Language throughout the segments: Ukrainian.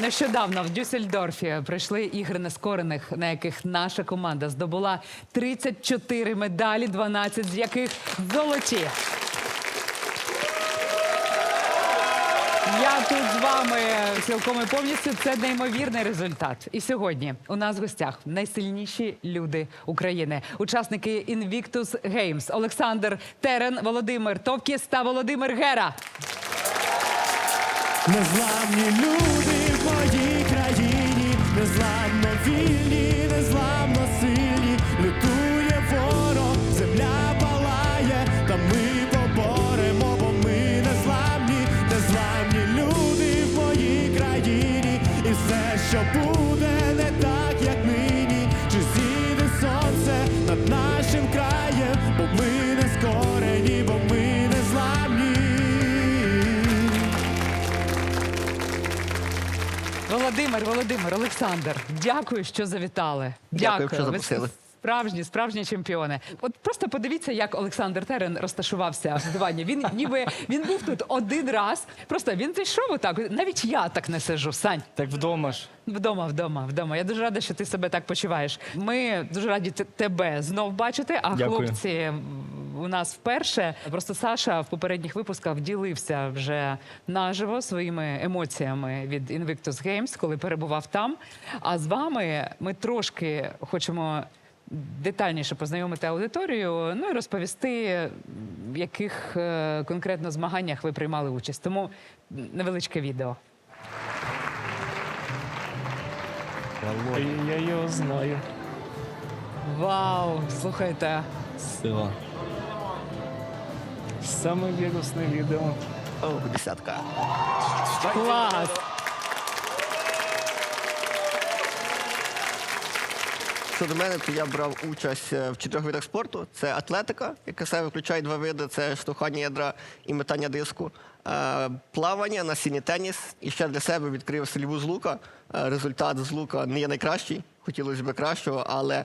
Нещодавно в Дюссельдорфі пройшли ігри нескорених, на яких наша команда здобула 34 медалі, 12 з яких золоті. Я тут з вами цілком і повністю. Це неймовірний результат. І сьогодні у нас в гостях найсильніші люди України, учасники Invictus Games Олександр Терен, Володимир Товкіс та Володимир Гера. Незламні люди моїй країні, незламно вільні, Володимир, Володимир, Олександр, дякую, що завітали. Дякую, що запросили. Справжні, справжні чемпіони. От просто подивіться, як Олександр Терен розташувався в дивані. Він ніби він був тут один раз. Просто він зайшов отак. Навіть я так не сижу. Сань, Так вдома ж. вдома, вдома, вдома. Я дуже рада, що ти себе так почуваєш. Ми дуже раді тебе знов бачити. А Дякую. хлопці у нас вперше. Просто Саша в попередніх випусках ділився вже наживо своїми емоціями від Invictus Games, коли перебував там. А з вами ми трошки хочемо. Детальніше познайомити аудиторію, ну і розповісти, в яких е, конкретно змаганнях ви приймали участь. Тому невеличке відео. Я його знаю. Вау! Слухайте, Сила. Саме вірусне відео. О, десятка. клас! Щодо мене, то я брав участь е, в чотирьох видах спорту. Це атлетика, яка себе включає два види: це штовхання ядра і метання диску, е, плавання, насіння теніс. І ще для себе відкрив стрільбу з лука. Е, Результат з лука не є найкращий. Хотілося б кращого, але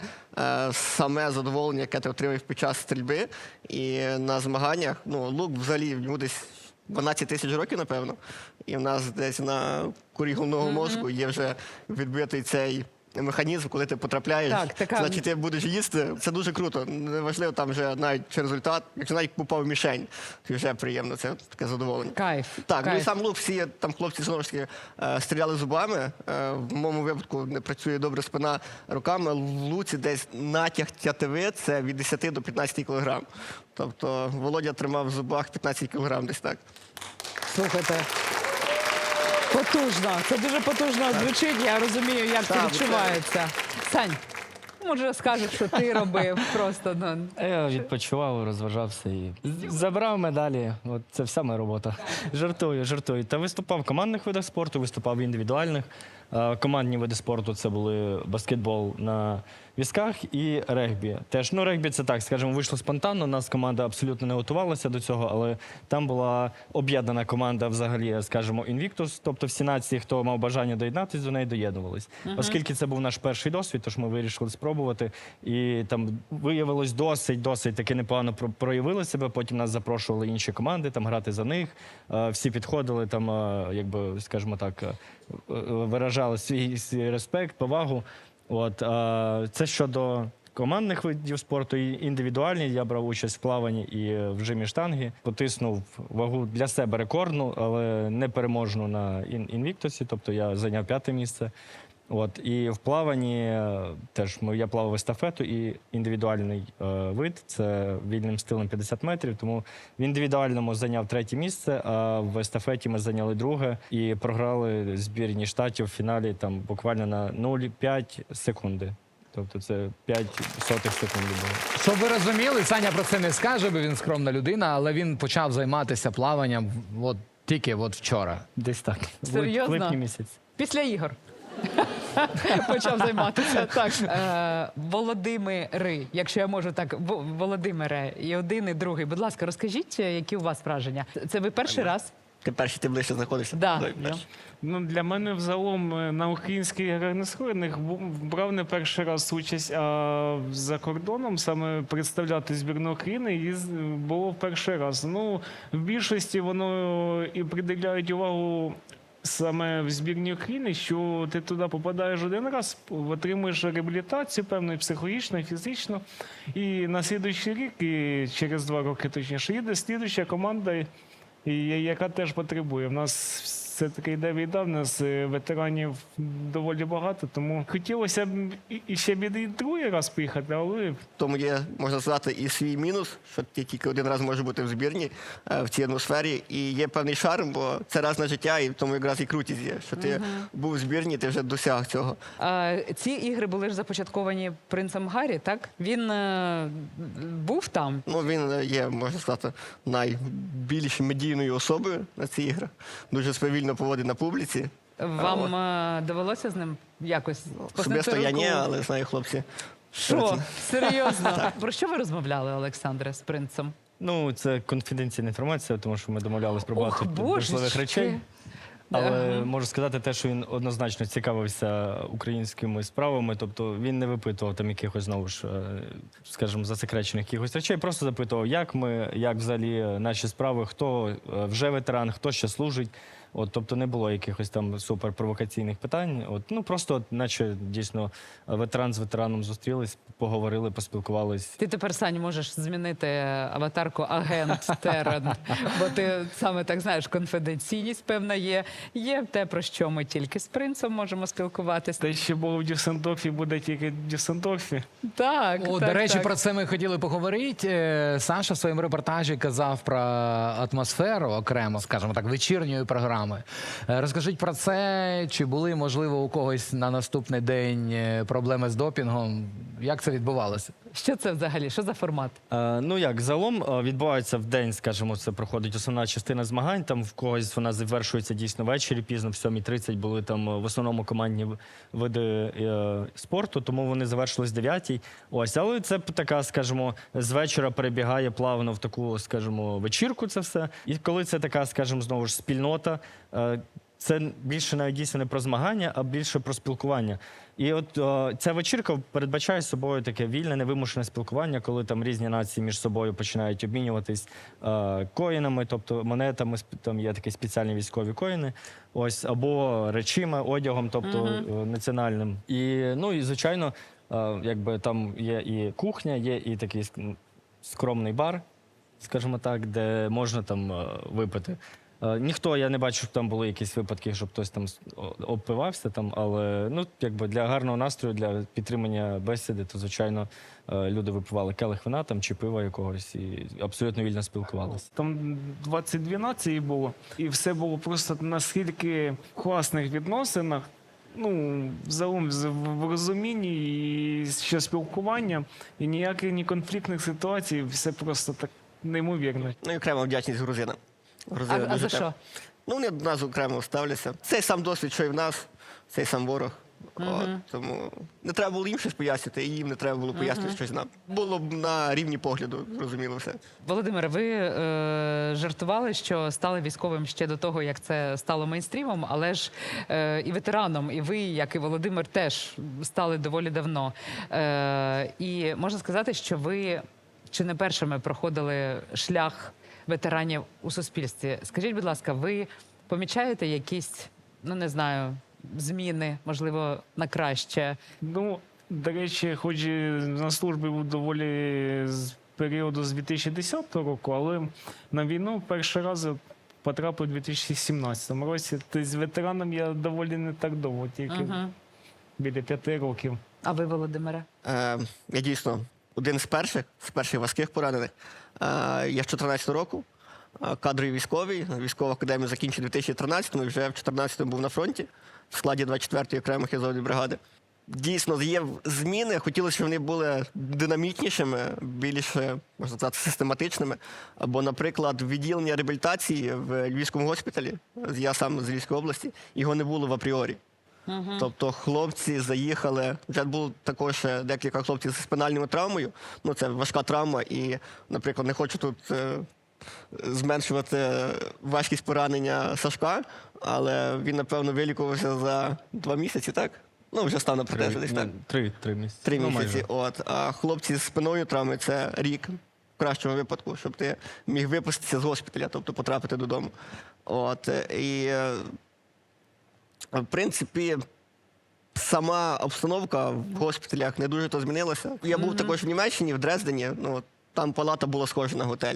саме задоволення, яке ти отримав під час стрільби, і на змаганнях, ну лук взагалі йому десь 12 тисяч років, напевно. І в нас десь на корі головного мозку є вже відбитий цей механізм, коли ти потрапляєш, Так, така- значить ти будеш їсти. Це дуже круто. Неважливо там вже навіть чи результат. Якщо навіть попав в мішень, то вже приємно, це таке задоволення. Кайф. Так, ну і кайф. сам лук, всі там хлопці знову ж таки е, стріляли зубами. Е, В моєму випадку не працює добре спина руками. В луці десь натяг тятиви це від 10 до 15 кілограм. Тобто Володя тримав в зубах 15 кілограм десь так. Слухайте. Потужно. Це дуже потужно звучить. Я розумію, як це відчувається. Сань, може скажеш, що ти робив просто ну. Я відпочивав, розважався і забрав медалі. От це вся моя робота. Жартую, жартую. Та виступав в командних видах спорту, виступав в індивідуальних. Е, Командні види спорту це були баскетбол на візках і регбі. Теж ну регбі це так, скажімо, вийшло спонтанно. Нас команда абсолютно не готувалася до цього, але там була об'єднана команда, взагалі, скажімо, Invictus, тобто всі нації, хто мав бажання доєднатися до неї, доєднувались. Оскільки це був наш перший досвід, тож ми вирішили спробувати. І там виявилось досить, досить таки непогано про- проявили себе. Потім нас запрошували інші команди там грати за них. Е, Всі підходили там, е, якби скажімо так, е, виражали свій, свій респект, повагу. От е, це щодо. Командних видів спорту і індивідуальні. Я брав участь в плаванні і в жимі штанги. Потиснув вагу для себе рекордну, але не переможну на ін- інвіктусі. Тобто я зайняв п'яте місце. От і в плаванні е, теж ми- я плавав естафету і індивідуальний е, вид це вільним стилем 50 метрів. Тому в індивідуальному зайняв третє місце, а в естафеті ми зайняли друге і програли збірні штатів в фіналі там буквально на 0,5 секунди. Тобто це 5 сотих секунди було. Щоб ви розуміли, Саня про це не скаже, бо він скромна людина, але він почав займатися плаванням от тільки от вчора. Десь так. Серйозно? В липні місяць. Після ігор. Почав займатися. Так. Е, Володимири, якщо я можу так, Володимире, і один, і другий. Будь ласка, розкажіть, е, які у вас враження? Це ви перший раз? Ти перший ти ближче знаходишся. Да. Давай, перший. Ну, для мене взагалом е, на українських бу- брав не перший раз участь, а за кордоном саме представляти збірну України їз- було в перший раз. Ну, в більшості воно і приділяють увагу саме в збірні України, що ти туди попадаєш один раз, отримуєш реабілітацію певну і психологічну, і фізичну. І на слідуючий рік, і через два роки точніше, їде слідуюча команда, яка теж потребує. В нас все-таки йде війна, в нас е, ветеранів доволі багато, тому хотілося б і- ще б і другий раз поїхати, але Тому є, можна сказати, і свій мінус, що ти тільки один раз можеш бути в збірні е, в цій атмосфері. І є певний шарм, бо це раз на життя, і тому якраз і крутість є, що ти був в збірні, ти вже досяг цього. А, ці ігри були ж започатковані принцем Гаррі, так? Він е, був там. Ну, він е, є, можна сказати, найбільш медійною особою на цих іграх. Дуже свавільно поводить на публіці. Вам е, довелося з ним якось Особисто я ні, але знаю хлопці. Що? Серйозно? Про що ви розмовляли, Олександре, з принцем? Ну, це конфіденційна інформація, тому що ми домовлялись про Ох, багато божечки. важливих речей. Але Ага. можу сказати те, що він однозначно цікавився українськими справами. Тобто він не випитував там якихось знову ж, е, скажімо, засекречених якихось речей. Просто запитував, як ми, як взагалі наші справи, хто е, вже ветеран, хто ще служить. От, тобто не було якихось там суперпровокаційних питань. От, ну просто, от, наче дійсно ветеран з ветераном зустрілись, поговорили, поспілкувались. Ти тепер Сань можеш змінити аватарку агент Терен, бо ти саме так знаєш, конфіденційність певна є. Є те, про що ми тільки з принцем можемо спілкуватися. те, що було в Дюссендорфі, буде тільки в Дюссендорфі. Так, О, так, до речі, так. про це ми хотіли поговорити. Е, Саша в своєму репортажі казав про атмосферу окремо, скажімо так, вечірньої програми. Е, Розкажіть про це, чи були, можливо, у когось на наступний день е, проблеми з допінгом? Як це відбувалося? Що це взагалі? Що за формат? Е, ну як загалом е, відбувається в день, скажімо, це проходить основна частина змагань. Там в когось вона завершується дійсно ввечері, пізно в 7.30 були там е, в основному командні види е, спорту, тому вони завершились в 9 Ось, але це така, скажімо, з вечора перебігає плавно в таку, скажімо, вечірку. Це все. І коли це така, скажімо, знову ж спільнота. е, це більше навіть дійсно не про змагання, а більше про спілкування. І от о, ця вечірка передбачає собою таке вільне, невимушене спілкування, коли там різні нації між собою починають обмінюватись е, коїнами, тобто монетами, там є такі спеціальні військові коїни, ось або речима, одягом, тобто е, національним. І ну і звичайно, е, якби там є і кухня, є і такий скромний бар, скажімо так, де можна там е, випити. Е, Ніхто, я не бачу, щоб там були якісь випадки, щоб хтось там обпивався там, але ну якби для гарного настрою, для підтримання бесіди, то звичайно е, люди випивали келих вина там чи пива якогось і абсолютно вільно спілкувалися. Там 22 нації було, і все було просто наскільки в класних відносинах. Ну, взагалом з- в розумінні і ще спілкування, і ніяких ні конфліктних ситуацій, все просто так неймовірно. Ну і окрема вдячність грузинам. А, а за що? Ну, вони до нас окремо ставляться. Цей сам досвід, що і в нас, цей сам ворог. От, тому не треба було їм щось пояснити, і їм не треба було пояснити щось нам. Було б на рівні погляду, зрозуміло все. Володимире, ви е, жартували, що стали військовим ще до того, як це стало мейнстрімом, але ж е, і ветераном, і ви, як і Володимир, теж стали доволі давно. Е, і можна сказати, що ви чи не першими проходили шлях ветеранів у суспільстві. Скажіть, будь ласка, ви помічаєте якісь, ну не знаю, зміни, можливо, на краще? Ну, до речі, хоч і на службі був доволі з періоду з 2010 року, але на війну перший раз потрапив у 2017 році. Тобто з ветераном я доволі не так довго, тільки Мгм. біля п'яти років. А ви, Володимире? Е, я дійсно один з перших, з перших важких поранених. Е, я з 14 року. е, Кадровий військовий, військову академію закінчив у 2013-му і вже в 2014-му був на фронті в складі 24-ї окремої хізової бригади. Дійсно, є зміни. Хотілося, щоб вони були динамічнішими, більш можна сказати, систематичними. Або, наприклад, відділення реабілітації в Львівському госпіталі, я сам з Львівської області, його не було в апріорі. Тобто хлопці заїхали. Вже було також е, декілька хлопців з спинальною травмою. Ну, це важка травма, і, наприклад, не хочу тут е, зменшувати важкість поранення Сашка, але він, напевно, вилікувався за два місяці, так? Ну, вже став на протези десь так. ну, три, три місяці. Три Ну, місяці. От. А хлопці з спиною травми це рік. В кращому випадку, щоб ти міг випуститися з госпіталя, тобто потрапити додому. От. І е, В принципі, сама обстановка в госпіталях не дуже то змінилася. Я був також в Німеччині, в Дрездені. Ну там палата була схожа на готель.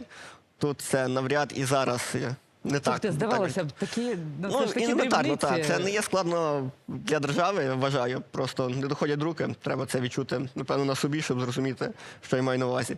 Тут це навряд і зараз не так. Тобто, здавалося б, такі, ну, Ну, такі елементарно, так. Це не є складно для держави, я вважаю. Просто не доходять руки. Треба це відчути, напевно, на собі, щоб зрозуміти, що я маю на увазі.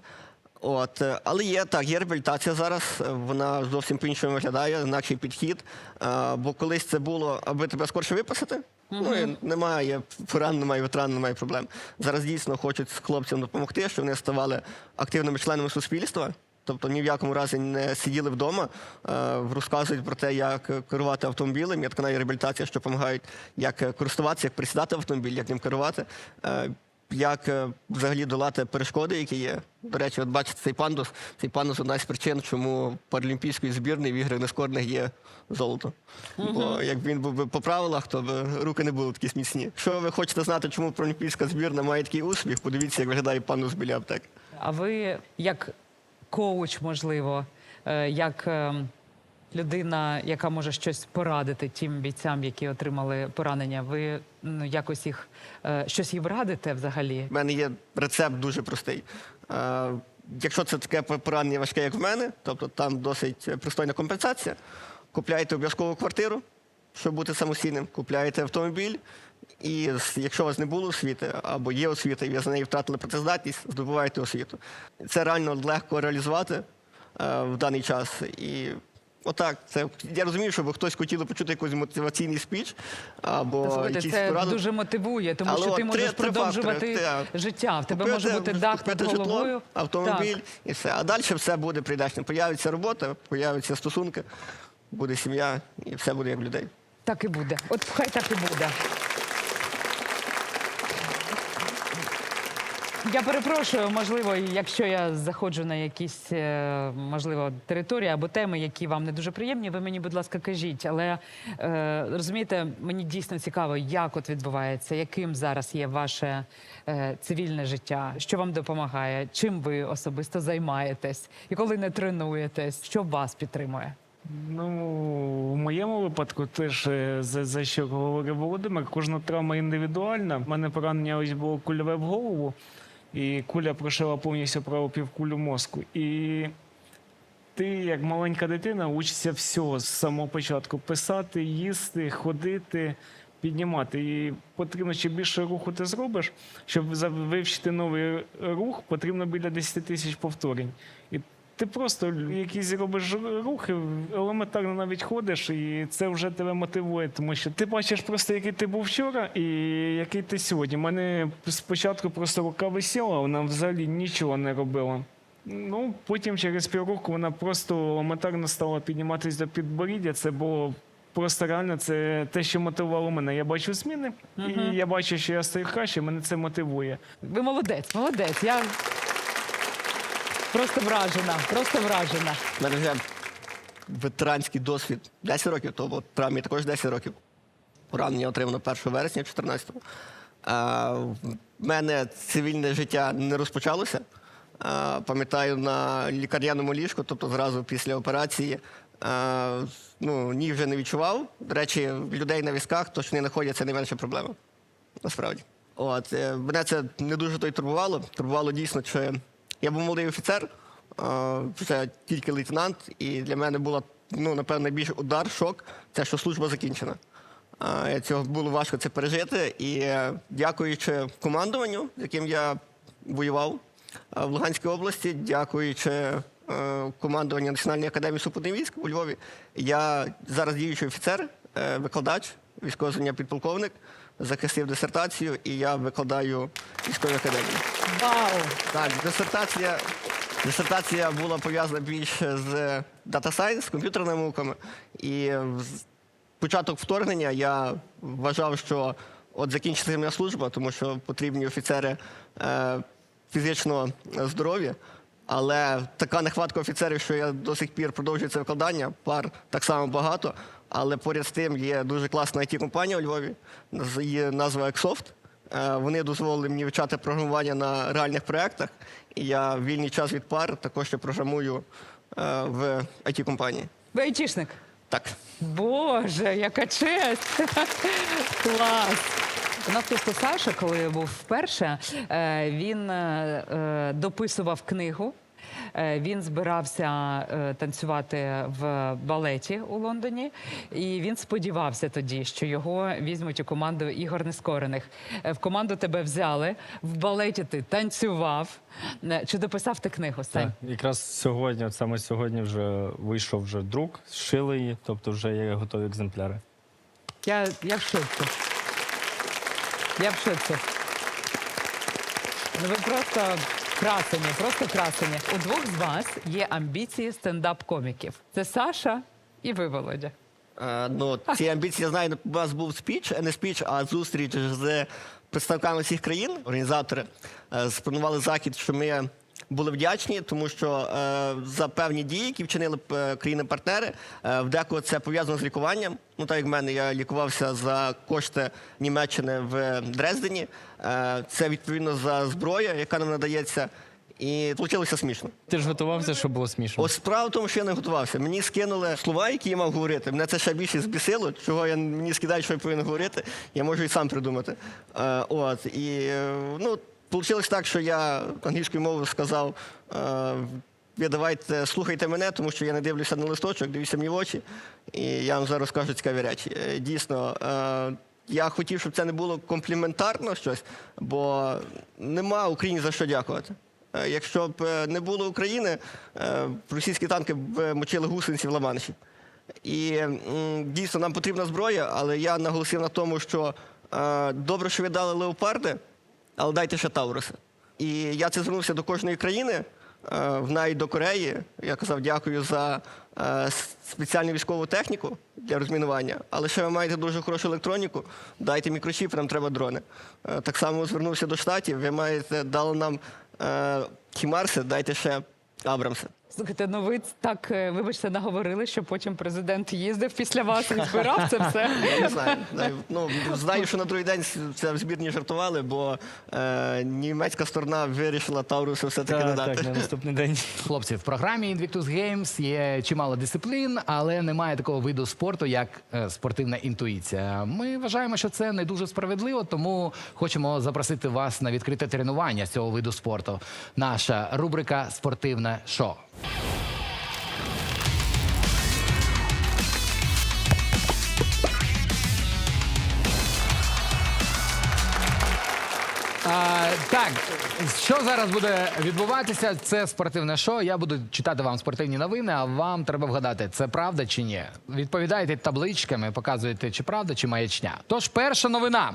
От, е, але є так, є реабілітація зараз. е, Вона зовсім по-іншому виглядає, інакший підхід. Е, Бо колись це було, аби тебе скорше виписати. Ну, і немає поран, немає ветеран, немає проблем. Зараз дійсно хочуть хлопцям допомогти, щоб вони ставали активними членами суспільства. Тобто ні в якому разі не сиділи вдома, розказують про те, як керувати автомобілем. Є така реабілітація, що допомагають, як користуватися, як присідати автомобіль, як ним керувати, як е, взагалі долати перешкоди, які є. До речі, от бачите, цей пандус, цей пандус одна з причин, чому паралімпійської збірної в іграх нескорених є золото. Бо як він був би по правилах, то б руки не були такі міцні. Якщо ви хочете знати, чому паралімпійська збірна має такий успіх, подивіться, як виглядає пандус біля аптеки. А ви як коуч, можливо, е, як е, людина, яка може щось порадити тим бійцям, які отримали поранення, ви ну, якось їх е, щось їм радите взагалі? У мене є рецепт дуже простий. Е, якщо це таке поранення важке, як в мене, тобто там досить пристойна компенсація, купляєте обов'язково квартиру, щоб бути самостійним, купляєте автомобіль. І якщо у вас не було освіти або є освіта, і ви за неї втратили працездатність, здобуваєте освіту. Це реально легко реалізувати е, в даний час. І отак, це я розумію, щоб хтось хотів почути якийсь мотиваційний спіч або Та, якісь це поради. дуже мотивує, тому Але що ти можеш три- три продовжувати фактори. Життя. В тебе Купити- може бути дах над головою, житло, автомобіль Так. і все. А далі все буде прийдешне. Появиться робота, появляться стосунки, буде сім'я, і все буде як в людей. Так і буде. От хай так і буде. Я перепрошую, можливо, якщо я заходжу на якісь е, можливо території або теми, які вам не дуже приємні, ви мені, будь ласка, кажіть. Але е, розумієте, мені дійсно цікаво, як от відбувається, яким зараз є ваше е, цивільне життя, що вам допомагає, чим ви особисто займаєтесь, і коли не тренуєтесь, що вас підтримує? Ну, в моєму випадку теж за, за що говорив Володимир, кожна травма індивідуальна. У мене поранення ось було кульове в голову, і куля прошила повністю праву півкулю мозку. І ти, як маленька дитина, учишся всього з самого початку: писати, їсти, ходити. Піднімати і потрібно чим більше руху ти зробиш, щоб вивчити новий рух, потрібно біля 10 тисяч повторень. І ти просто якісь робиш рухи, елементарно навіть ходиш, і це вже тебе мотивує, тому що ти бачиш просто, який ти був вчора і який ти сьогодні. У мене спочатку просто рука висіла, вона взагалі нічого не робила. Ну, потім через півроку вона просто елементарно стала підніматися до підборіддя. Це було просто реально це те, що мотивувало мене. Я бачу зміни, і я бачу, що я стаю краще, мене це мотивує. Ви молодець, молодець. Я просто вражена, просто вражена. У мене вже ветеранський досвід 10 років, то от травмі також 10 років. Поранення отримано 1 вересня 14-го. А, в мене цивільне життя не розпочалося. А, пам'ятаю, на лікарняному ліжку, тобто зразу після операції, а, ну, ніг вже не відчував. До речі, людей на візках, то що вони знаходять, це найменша проблема. Насправді. От, е, мене це не дуже то й турбувало. Турбувало дійсно, чи я був молодий офіцер, е, вже тільки лейтенант, і для мене було, ну, напевно, найбільший удар, шок, це що служба закінчена. Цього було важко це пережити. І е, дякуючи командуванню, з яким я воював в Луганській області, дякуючи е, командуванню Національної академії супутних військ у Львові, я зараз діючий офіцер, е, викладач, військове звання підполковник, захистив дисертацію, і я викладаю в військовій академії. Вау! Так, дисертація, дисертація була пов'язана більше з Data Science, з комп'ютерними науками. І з початок вторгнення я вважав, що от закінчиться моя служба, тому що потрібні офіцери е, фізично здорові. Але така нехватка офіцерів, що я до сих пір продовжую це викладання, пар так само багато. Але поряд з тим є дуже класна it компанія у Львові, її назва Exsoft. Е, Вони дозволили мені вивчати програмування на реальних проєктах. І я в вільний час від пар також ще програмую е, в it компанії Ви айтішник. Так. Боже, яка честь! Клас! У нас просто Саша, коли був вперше, е, він дописував книгу. Е, Він збирався е, танцювати в балеті у Лондоні, і він сподівався тоді, що його візьмуть у команду ігор нескорених. Е, В команду тебе взяли, в балеті ти танцював. Чи дописав ти книгу? Сань? Так, якраз сьогодні, от саме сьогодні, вже вийшов вже друк, зшили її, тобто вже є готові екземпляри. Я, я в шоці. Я в шоці. Ну ви просто красені, просто красені. У двох з вас є амбіції стендап-коміків. Це Саша і ви, Володя. Е, ну, ці амбіції я знаю, у вас був спіч, е, не спіч, а зустріч з представниками всіх країн. Організатори е, спланували захід, що ми були вдячні, тому що е, за певні дії, які вчинили е, країни-партнери, е, в декого це пов'язано з лікуванням. Ну, так як в мене я лікувався за кошти Німеччини в Дрездені. Е, це відповідно за зброя, яка нам надається. І вийшло смішно. Ти ж готувався, щоб було смішно. Ось справа в тому, що я не готувався. Мені скинули слова, які я мав говорити. Мене це ще більше збісило, чого я мені скидають, що я повинен говорити. Я можу і сам придумати. Е, от і е, ну, вийшло так, що я англійською мовою сказав. Е, ви давайте слухайте мене, тому що я не дивлюся на листочок, дивіться мені в очі, і я вам зараз скажу цікаві речі. Е, Дійсно, е, я хотів, щоб це не було компліментарно щось, бо нема Україні за що дякувати. Якщо б не було України, російські танки б мочили гусениці в Ла-Манші. І дійсно нам потрібна зброя, але я наголосив на тому, що добре, що ви дали леопарди, але дайте ще Тауруси. І я це звернувся до кожної країни, е, навіть до Кореї. Я казав дякую за е, спеціальну військову техніку для розмінування. Але ще ви маєте дуже хорошу електроніку, дайте мікрочіп, нам треба дрони. Е, Так само звернувся до штатів. Ви маєте дали нам хімарси, дайте ще Абрамси. Слухайте, ну ви так, е, вибачте, наговорили, що потім президент їздив після вас і збирав це все. Я не знаю. Знаю, Ну, знаю, що на другий день це в збірні жартували, бо е, німецька сторона вирішила Таурусу все-таки не Так, дати. так, на наступний день. Хлопці, в програмі Invictus Games є чимало дисциплін, але немає такого виду спорту, як е, спортивна інтуїція. Ми вважаємо, що це не дуже справедливо, тому хочемо запросити вас на відкрите тренування з цього виду спорту. Наша рубрика Спортивне шоу. あっ! Так, що зараз буде відбуватися? Це спортивне шоу. Я буду читати вам спортивні новини, а вам треба вгадати, це правда чи ні. Відповідаєте табличками, показуєте, чи правда, чи маячня. Тож, перша новина.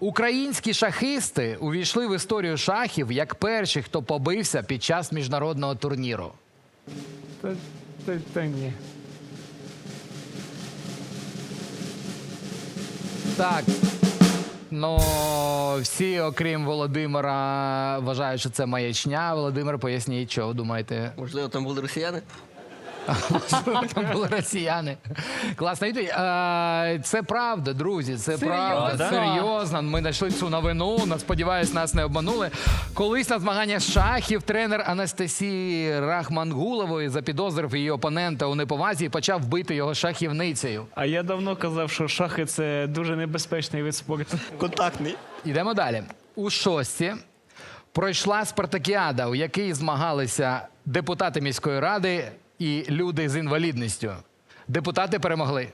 Українські шахисти увійшли в історію шахів як перші, хто побився під час міжнародного турніру. Та, та, та ні. Так. Ну, всі, окрім Володимира, вважають, що це маячня. Володимир, поясніть, ви думаєте? Можливо, там були росіяни? Там були росіяни. Класна відповідь. Е, Це правда, друзі. Це правда. Серйозно. Ми знайшли цю новину. на- Сподіваюсь, нас не обманули. Колись на змаганнях з шахів тренер Анастасії Рахмангулової запідозрив її опонента у неповазі і почав бити його шахівницею. А я давно казав, що шахи це дуже небезпечний вид спорту. Контактний. Йдемо далі. У шості пройшла спартакіада, у якій змагалися депутати міської ради і люди з інвалідністю. Депутати перемогли.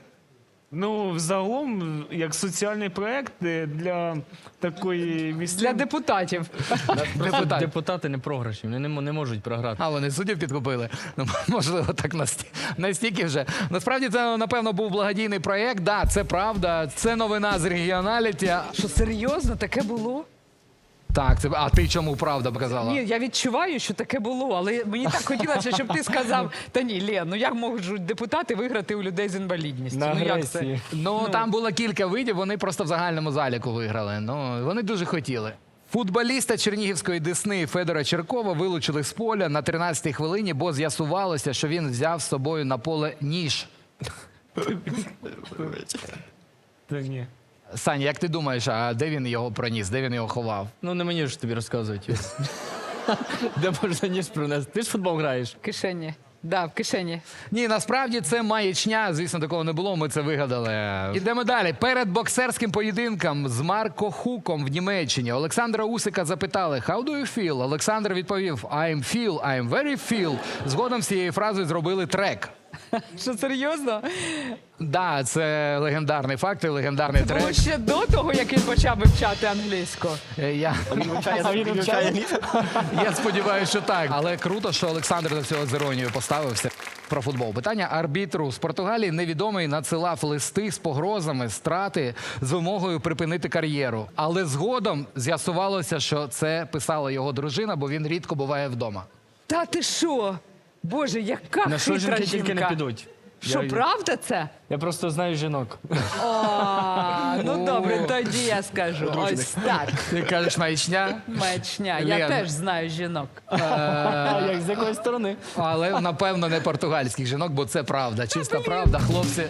Ну, взагалом, як соціальний проект е, для такої місця. Для депутатів. Депутат. Депутати не програші, вони не, не можуть програти. А вони суддів підкупили. Ну, можливо, так насті- настільки вже. Насправді це, напевно, був благодійний проєкт. Да, це правда. Це новина з регіоналіті. Що серйозно таке було? Так, це а ти чому правда показала? Ні, я відчуваю, що таке було, але мені так хотілося, щоб ти сказав: та ні, Лен, ну як можуть депутати виграти у людей з інвалідністю? На ну як це? агресії. Ну, там було кілька видів, вони просто в загальному заліку виграли. Ну, вони дуже хотіли. Футболіста Чернігівської Десни Федора Черкова вилучили з поля на 13-й хвилині, бо з'ясувалося, що він взяв з собою на поле ніж. Та ні. Сань, як ти думаєш, а де він його проніс? Де він його ховав? Ну не мені ж тобі розказувати. Де можна ніж принести? Ти ж футбол граєш. Кишені. Да, в кишені. Ні, насправді це маячня. Звісно, такого не було. Ми це вигадали. Ідемо далі. Перед боксерським поєдинком з Марко Хуком в Німеччині Олександра Усика запитали «How do you feel?». Олександр відповів «I'm feel, I'm very feel». Згодом з цією фразою зробили трек. Що серйозно? Да, це легендарний факт і легендарний Було трек. ще до того, як він почав вивчати англійську. Е, Я, Він він вивчає англійську. я сподіваюся, що так. Але круто, що Олександр до цього з іронією поставився. Про футбол. Питання арбітру з Португалії невідомий надсилав листи з погрозами страти з вимогою припинити кар'єру. Але згодом з'ясувалося, що це писала його дружина, бо він рідко буває вдома. Та ти що? Боже, яка На що хитра жінки тільки не жінка. підуть. Що, Я- правда це? Я просто знаю жінок. О, ну добре, тоді я скажу. Ось так. Ти кажеш маячня, Маячня. Я Лен. теж знаю жінок. Як з якої сторони? але напевно не португальських жінок, бо це правда. Чиста правда. Хлопці.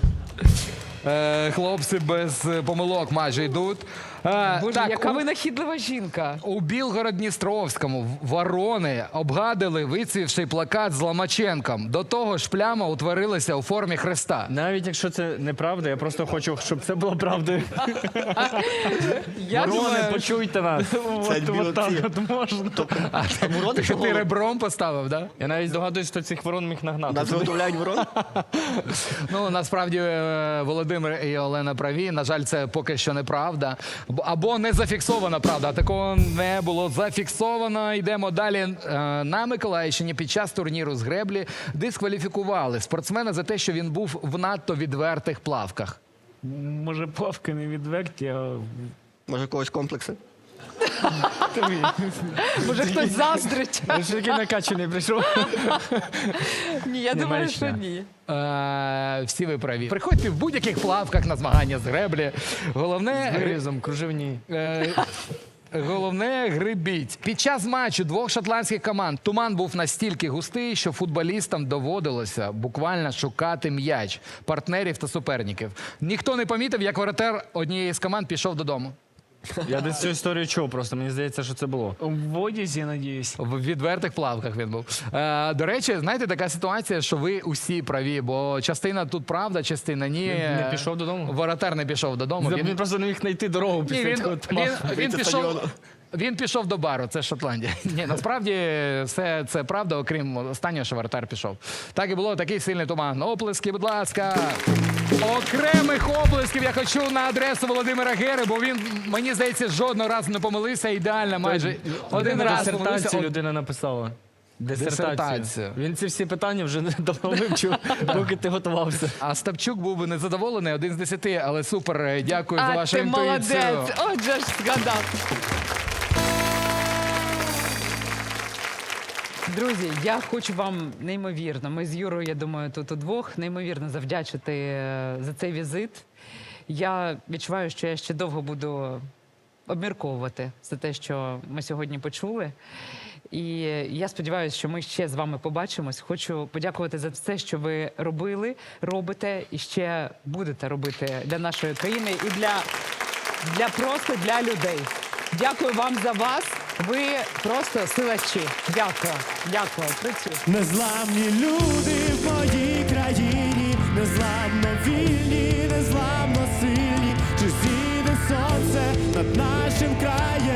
Е, хлопці без е, помилок майже йдуть. Е, Боже, так, яка у- винахідлива жінка. У Білгород-Дністровському ворони обгадили вицвівший плакат з Ломаченком. До того ж, пляма утворилася у формі хреста. Навіть якщо це неправда, я просто хочу, щоб це було правдою. Я Ворони, думаю, почуйте нас. От, от так от можна. Ворони Ти, що ребром поставив, да? Я навіть здогадуюсь, що цих ворон міг нагнати. Нас виготовляють ворон. Ну насправді е, Володимир і Олена праві. На жаль, це поки що неправда. Або не зафіксована правда. Такого не було зафіксовано. Йдемо далі. Е, На Миколаївщині під час турніру з греблі дискваліфікували спортсмена за те, що він був в надто відвертих плавках. Може, плавки не відверті, а Може, у когось комплекси. Може хтось заздрить. Ж такий накачаний прийшов. Ні, я думаю, що ні. Е, всі ви праві. Приходьте в будь-яких плавках на змагання з греблі. Головне Гризом, кружевні. Е, Головне грибіть. Під час матчу двох шотландських команд туман був настільки густий, що футболістам доводилося буквально шукати м'яч партнерів та суперників. Ніхто не помітив, як воротар однієї з команд пішов додому. Я десь цю історію чув, просто мені здається, що це було. в одязі, надіюсь. В відвертих плавках він був. Е, до речі, знаєте, така ситуація, що ви усі праві, бо частина тут правда, частина ні. Не- не пішов додому? Воротар не пішов додому. Він просто не міг знайти дорогу після він, цього він, він, пішов. Він пішов до бару, це Шотландія. Ні, насправді все це правда, окрім останнього, що вратар пішов. Так і було такий сильний туман. Оплески, будь ласка. Окремих оплесків я хочу на адресу Володимира Гери, бо він, мені здається, жодного разу не помилився. Ідеально, майже один раз помилився. Дисертацію людина написала. Дисертацію. Дисертацію. Він ці всі питання вже давно вивчив, поки ти готувався. А Стапчук був би незадоволений, один з десяти, але супер. Дякую за А вашу ти інтуїцію. молодець. Отже ж згадав. Друзі, я хочу вам неймовірно. Ми з Юрою, я думаю, тут удвох неймовірно завдячити е, за цей візит. Я відчуваю, що я ще довго буду обмірковувати за те, що ми сьогодні почули. І я сподіваюся, що ми ще з вами побачимось. Хочу подякувати за все, що ви робили, робите і ще будете робити для нашої країни і для, для просто для людей. Дякую вам за вас. Ви просто силачі. Дякую. Дякую. Працюю. Незламні люди в моїй країні, незламно вільні, незламно сильні. Чи зійде сонце над нашим краєм?